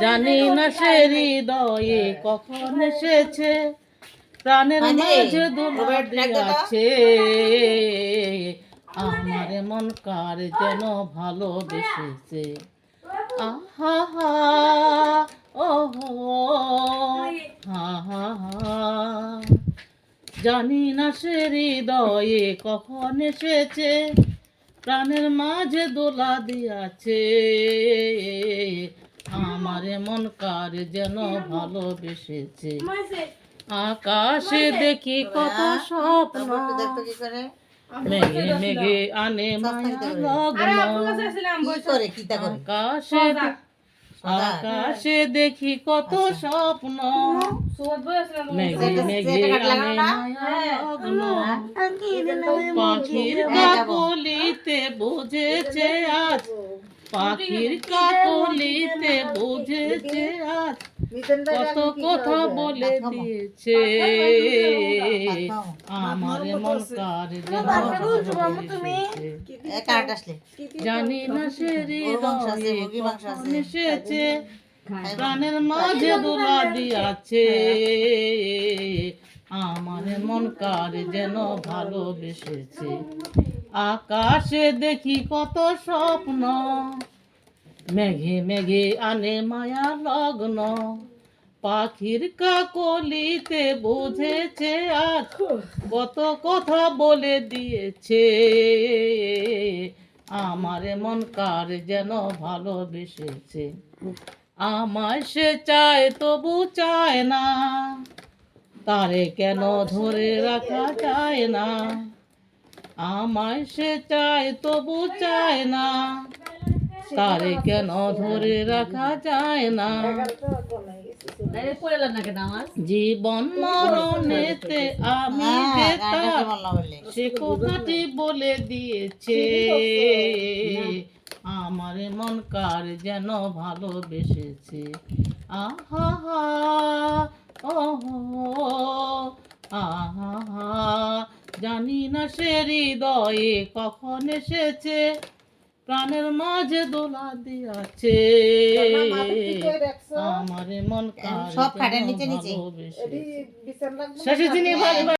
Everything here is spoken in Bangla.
জানি না সে হৃদয়ে কখন এসেছে। প্রাণের মাঝে দোলা দিয়াছে। আমার মন কার যেন ভালোবেসেছে। আহা হা ও হা হা হা। জানি না সে হৃদয়ে কখন এসেছে। প্রাণের মাঝে দোলা দিয়াছে। আমার মন কার যেন ভালোবেসেছে? আকাশে দেখি কত স্বপ্ন। দেখতো মেঘে মেঘে আনে আকাশে আকাশে দেখি কত স্বপ্ন। মেঘে মেঘে আনে পাখির কাকলিতে বুঝেছে আজ পাখির কাকলিতে বুঝেছে আজ কত কথা বলে দিয়েছে। আমার মন কার জানি না সে প্রাণের মাঝে দোলা দিয়াছে। আমার মন কার যেন ভালোবেসেছে। আকাশে দেখি কত স্বপ্ন, মেঘে মেঘে আনে মায়া লগ্ন। পাখির কাকলিতে বুঝেছে আজ কত কথা বলে দিয়েছে। আমার মন কার যেন ভালোবেসেছে। আমায় সে চায়, তবু চায় না। তারে কেন ধরে রাখা যায় না? আমায় সে চায় তবু চায় না। তারে কেন ধরে রাখা যায় না? জীবন মরণেতে আমি হ্যাঁ সে কথাটি বলে দিয়েছে। আমার মন কার যেন ভালোবেসেছে। আহা হা ওহো। জানি না সে হৃদয়ে কখন এসেছে। প্রাণের মাঝে দোলা দিয়াছে। আমার মন সব খাটের নিচে নিচে।